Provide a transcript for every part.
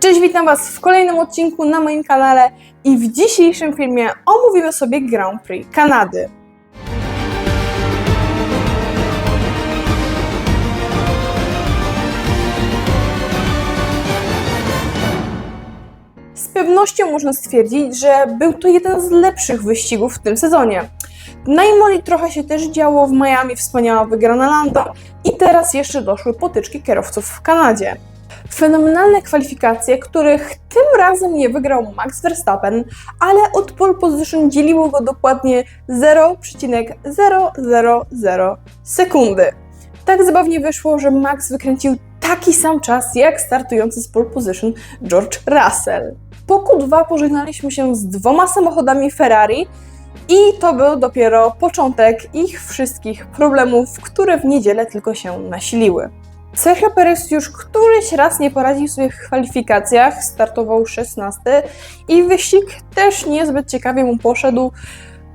Cześć, witam Was w kolejnym odcinku na moim kanale i w dzisiejszym filmie omówimy sobie Grand Prix Kanady. Z pewnością można stwierdzić, że był to jeden z lepszych wyścigów w tym sezonie. Na Imoli trochę się też działo, w Miami wspaniała wygrana Lando i teraz jeszcze doszły potyczki kierowców w Kanadzie. Fenomenalne kwalifikacje, których tym razem nie wygrał Max Verstappen, ale od pole position dzieliło go dokładnie 0,000 sekundy. Tak zabawnie wyszło, że Max wykręcił taki sam czas jak startujący z pole position George Russell. Po Q2 pożegnaliśmy się z dwoma samochodami Ferrari i to był dopiero początek ich wszystkich problemów, które w niedzielę tylko się nasiliły. Sergio Perez już któryś raz nie poradził sobie w kwalifikacjach, startował 16 i wyścig też niezbyt ciekawie mu poszedł,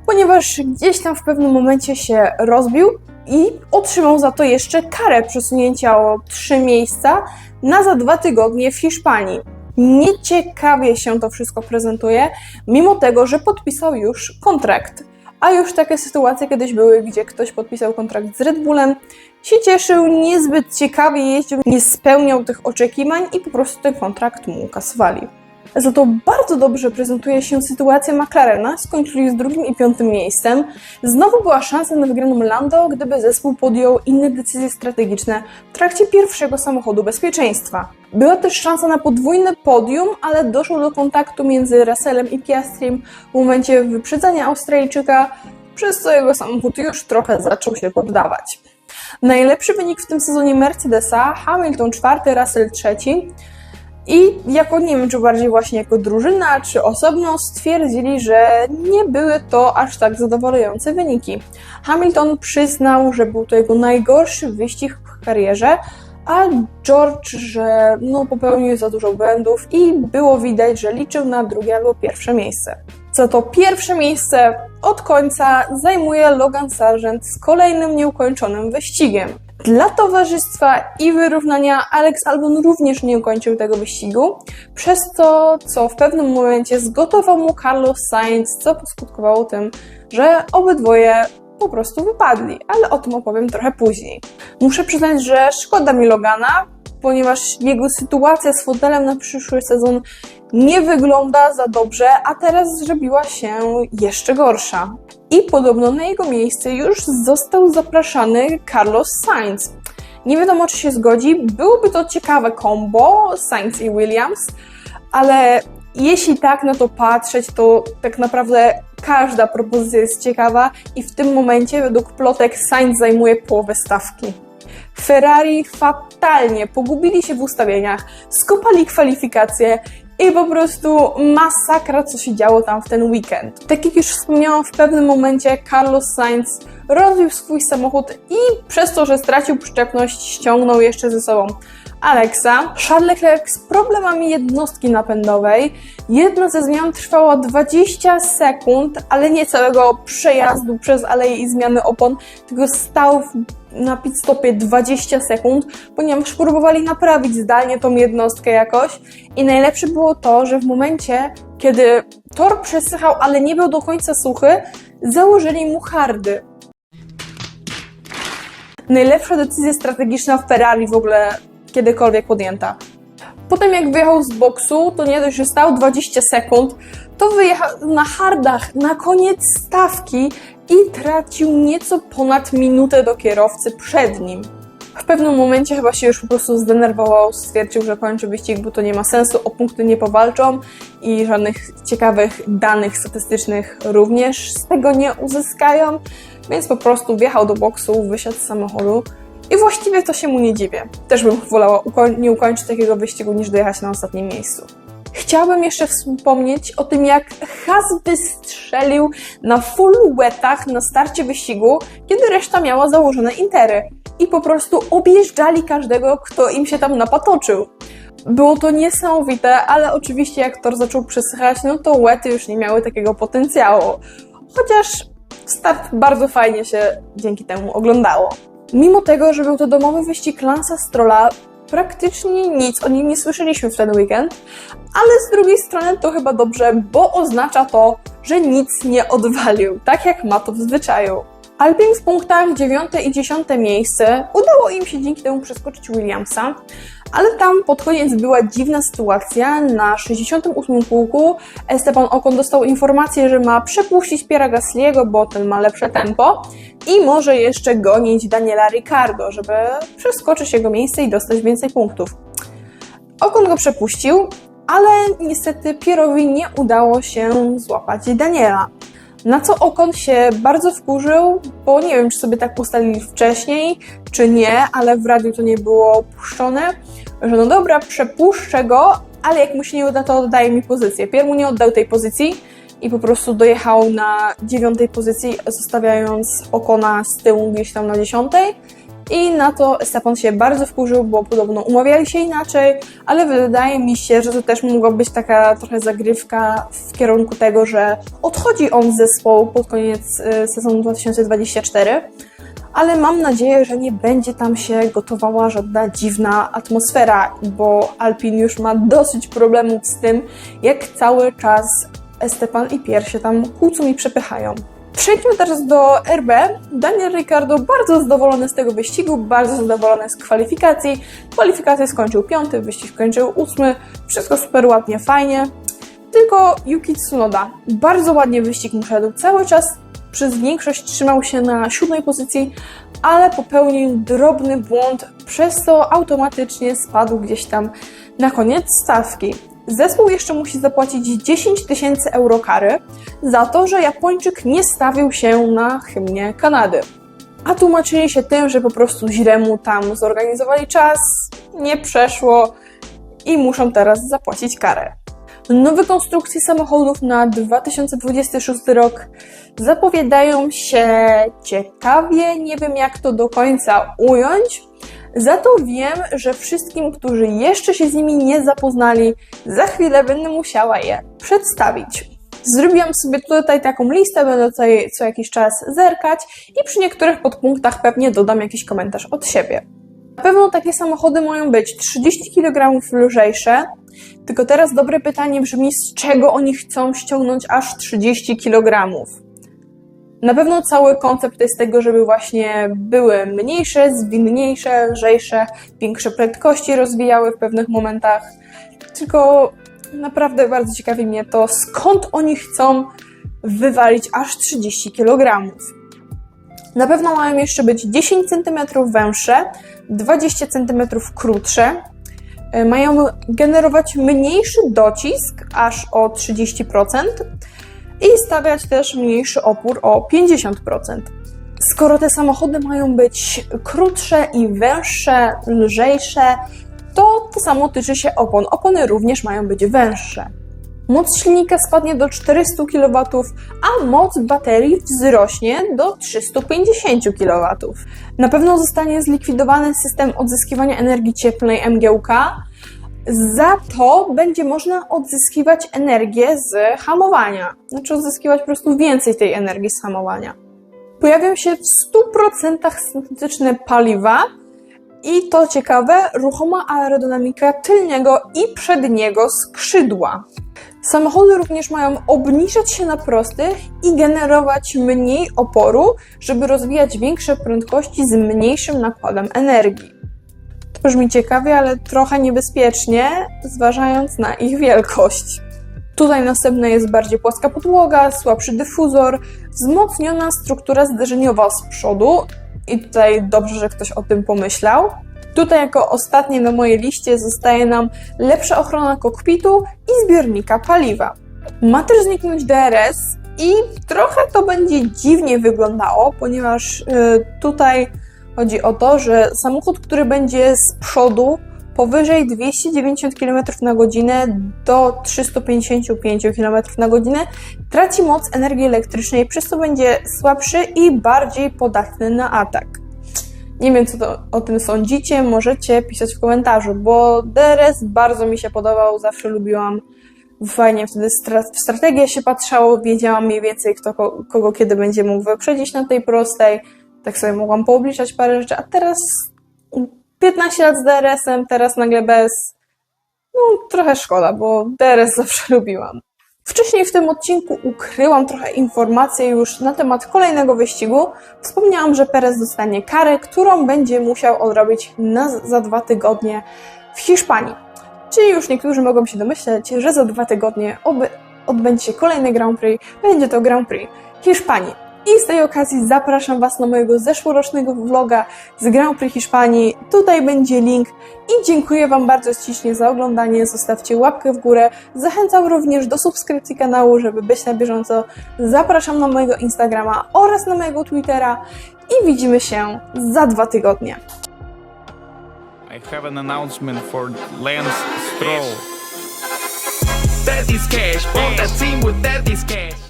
ponieważ gdzieś tam w pewnym momencie się rozbił i otrzymał za to jeszcze karę przesunięcia o 3 miejsca na za dwa tygodnie w Hiszpanii. Nieciekawie się to wszystko prezentuje, mimo tego, że podpisał już kontrakt. A już takie sytuacje kiedyś były, gdzie ktoś podpisał kontrakt z Red Bullem, się cieszył, niezbyt ciekawie jeździł, nie spełniał tych oczekiwań i po prostu ten kontrakt mu kasowali. Za to bardzo dobrze prezentuje się sytuacja McLarena, skończyli z drugim i piątym miejscem. Znowu była szansa na wygraną Lando, gdyby zespół podjął inne decyzje strategiczne w trakcie pierwszego samochodu bezpieczeństwa. Była też szansa na podwójne podium, ale doszło do kontaktu między Russellem i Piastrim w momencie wyprzedzania Australijczyka, przez co jego samochód już trochę zaczął się poddawać. Najlepszy wynik w tym sezonie Mercedesa, Hamilton czwarty, Russell trzeci. I jako, nie wiem, czy bardziej właśnie jako drużyna, czy osobno, stwierdzili, że nie były to aż tak zadowalające wyniki. Hamilton przyznał, że był to jego najgorszy wyścig w karierze, a George, że no, popełnił za dużo błędów i było widać, że liczył na drugie albo pierwsze miejsce. Za to pierwsze miejsce od końca zajmuje Logan Sargent z kolejnym nieukończonym wyścigiem. Dla towarzystwa i wyrównania Alex Albon również nie ukończył tego wyścigu, przez to, co w pewnym momencie zgotował mu Carlos Sainz, co poskutkowało tym, że obydwoje po prostu wypadli, ale o tym opowiem trochę później. Muszę przyznać, że szkoda mi Logana, ponieważ jego sytuacja z fotelem na przyszły sezon nie wygląda za dobrze, a teraz zrobiła się jeszcze gorsza. I podobno na jego miejsce już został zapraszany Carlos Sainz. Nie wiadomo, czy się zgodzi. Byłoby to ciekawe kombo Sainz i Williams, ale jeśli tak na to patrzeć, to tak naprawdę każda propozycja jest ciekawa i w tym momencie według plotek Sainz zajmuje połowę stawki. Ferrari fatalnie pogubili się w ustawieniach, skopali kwalifikacje i po prostu masakra, co się działo tam w ten weekend. Tak jak już wspomniałam, w pewnym momencie Carlos Sainz rozbił swój samochód i przez to, że stracił przyczepność, ściągnął jeszcze ze sobą Alexa. Charles Leclerc z problemami jednostki napędowej. Jedna ze zmian trwała 20 sekund, ale nie całego przejazdu przez aleję i zmiany opon, tylko stał w na pit stopie 20 sekund, ponieważ próbowali naprawić zdalnie tą jednostkę jakoś. I najlepsze było to, że w momencie, kiedy tor przesychał, ale nie był do końca suchy, założyli mu hardy. Najlepsza decyzja strategiczna w Ferrari w ogóle kiedykolwiek podjęta. Potem jak wyjechał z boksu, to nie dość, że stał 20 sekund, to wyjechał na hardach na koniec stawki i tracił nieco ponad minutę do kierowcy przed nim. W pewnym momencie chyba się już po prostu zdenerwował, stwierdził, że kończy wyścig, bo to nie ma sensu, o punkty nie powalczą i żadnych ciekawych danych statystycznych również z tego nie uzyskają, więc po prostu wjechał do boksu, wysiadł z samochodu i właściwie to się mu nie dziwię. Też bym wolała nie ukończyć takiego wyścigu niż dojechać na ostatnim miejscu. Chciałabym jeszcze wspomnieć o tym, jak Has wystrzelił na full wetach na starcie wyścigu, kiedy reszta miała założone intery. I po prostu objeżdżali każdego, kto im się tam napatoczył. Było to niesamowite, ale oczywiście jak tor zaczął przesychać, no to łety już nie miały takiego potencjału. Chociaż start bardzo fajnie się dzięki temu oglądało. Mimo tego, że był to domowy wyścig Lansa Strolla, praktycznie nic o nim nie słyszeliśmy w ten weekend, ale z drugiej strony to chyba dobrze, bo oznacza to, że nic nie odwalił, tak jak ma to w zwyczaju. Alpin w punktach 9 i 10 miejsce udało im się dzięki temu przeskoczyć Williamsa, ale tam pod koniec była dziwna sytuacja. Na 68 pułku Esteban Ocon dostał informację, że ma przepuścić Piera Gasly'ego, bo ten ma lepsze tempo i może jeszcze gonić Daniela Ricardo, żeby przeskoczyć jego miejsce i dostać więcej punktów. Ocon go przepuścił, ale niestety Pierowi nie udało się złapać Daniela. Na co Okon się bardzo wkurzył, bo nie wiem, czy sobie tak ustalili wcześniej, czy nie, ale w radiu to nie było puszczone, że no dobra, przepuszczę go, ale jak mu się nie uda, to oddaje mi pozycję. Pierre mu nie oddał tej pozycji i po prostu dojechał na dziewiątej pozycji, zostawiając Okona z tyłu gdzieś tam na dziesiątej. I na to Stefan się bardzo wkurzył, bo podobno umawiali się inaczej, ale wydaje mi się, że to też mogła być taka trochę zagrywka w kierunku tego, że odchodzi on z zespołu pod koniec y, sezonu 2024. Ale mam nadzieję, że nie będzie tam się gotowała żadna dziwna atmosfera, bo Alpin już ma dosyć problemów z tym, jak cały czas Esteban i Pierre się tam kłócą i przepychają. Przejdźmy teraz do RB. Daniel Ricciardo bardzo zadowolony z tego wyścigu, bardzo zadowolony z kwalifikacji. Kwalifikację skończył piąty, wyścig skończył ósmy. Wszystko super ładnie, fajnie. Tylko Yuki Tsunoda bardzo ładnie wyścig mu szedł. Cały czas przez większość trzymał się na siódmej pozycji, ale popełnił drobny błąd, przez co automatycznie spadł gdzieś tam na koniec stawki. Zespół jeszcze musi zapłacić 10 tysięcy euro kary za to, że Japończyk nie stawił się na hymnie Kanady. A tłumaczyli się tym, że po prostu źle mu tam zorganizowali czas, nie przeszło i muszą teraz zapłacić karę. Nowe konstrukcje samochodów na 2026 rok zapowiadają się ciekawie. Nie wiem, jak to do końca ująć. Za to wiem, że wszystkim, którzy jeszcze się z nimi nie zapoznali, za chwilę będę musiała je przedstawić. Zrobiłam sobie tutaj taką listę, będę tutaj co jakiś czas zerkać i przy niektórych podpunktach pewnie dodam jakiś komentarz od siebie. Na pewno takie samochody mają być 30 kg lżejsze, tylko teraz dobre pytanie brzmi, z czego oni chcą ściągnąć aż 30 kg? Na pewno cały koncept jest tego, żeby właśnie były mniejsze, zwinniejsze, lżejsze, większe prędkości rozwijały w pewnych momentach. Tylko naprawdę bardzo ciekawi mnie to, skąd oni chcą wywalić aż 30 kg. Na pewno mają jeszcze być 10 cm węższe, 20 cm krótsze. E, mają generować mniejszy docisk aż o 30% i stawiać też mniejszy opór o 50%. Skoro te samochody mają być krótsze i węższe, lżejsze, to to samo tyczy się opon. Opony również mają być węższe. Moc silnika spadnie do 400 kW, a moc baterii wzrośnie do 350 kW. Na pewno zostanie zlikwidowany system odzyskiwania energii cieplnej MGUK, za to będzie można odzyskiwać energię z hamowania. Znaczy odzyskiwać po prostu więcej tej energii z hamowania. Pojawią się w 100% syntetyczne paliwa i to ciekawe, ruchoma aerodynamika tylnego i przedniego skrzydła. Samochody również mają obniżać się na prostych i generować mniej oporu, żeby rozwijać większe prędkości z mniejszym nakładem energii brzmi ciekawie, ale trochę niebezpiecznie, zważając na ich wielkość. Tutaj następna jest bardziej płaska podłoga, słabszy dyfuzor, wzmocniona struktura zderzeniowa z przodu i tutaj dobrze, że ktoś o tym pomyślał. Tutaj jako ostatnie na mojej liście zostaje nam lepsza ochrona kokpitu i zbiornika paliwa. Ma też zniknąć DRS i trochę to będzie dziwnie wyglądało, ponieważ yy, tutaj Chodzi o to, że samochód, który będzie z przodu powyżej 290 km na godzinę do 355 km na godzinę traci moc energii elektrycznej, przez co będzie słabszy i bardziej podatny na atak. Nie wiem, co to, o tym sądzicie, możecie pisać w komentarzu, bo DRS bardzo mi się podobał, zawsze lubiłam. Fajnie wtedy w strategię się patrzało, wiedziałam mniej więcej, kto kogo kiedy będzie mógł wyprzedzić na tej prostej tak sobie mogłam poobliczać parę rzeczy, a teraz 15 lat z DRS-em, teraz nagle bez. No, trochę szkoda, bo DRS zawsze lubiłam. Wcześniej w tym odcinku ukryłam trochę informacji już na temat kolejnego wyścigu. Wspomniałam, że Perez dostanie karę, którą będzie musiał odrobić na, za dwa tygodnie w Hiszpanii. Czyli już niektórzy mogą się domyśleć, że za dwa tygodnie odbędzie się kolejny Grand Prix. Będzie to Grand Prix Hiszpanii. I z tej okazji zapraszam Was na mojego zeszłorocznego vloga z Grand Prix Hiszpanii. Tutaj będzie link i dziękuję Wam bardzo ślicznie za oglądanie. Zostawcie łapkę w górę. Zachęcam również do subskrypcji kanału, żeby być na bieżąco. Zapraszam na mojego Instagrama oraz na mojego Twittera i widzimy się za dwa tygodnie. I have an announcement for Lance Stroll. That is cash. On that team with that is cash.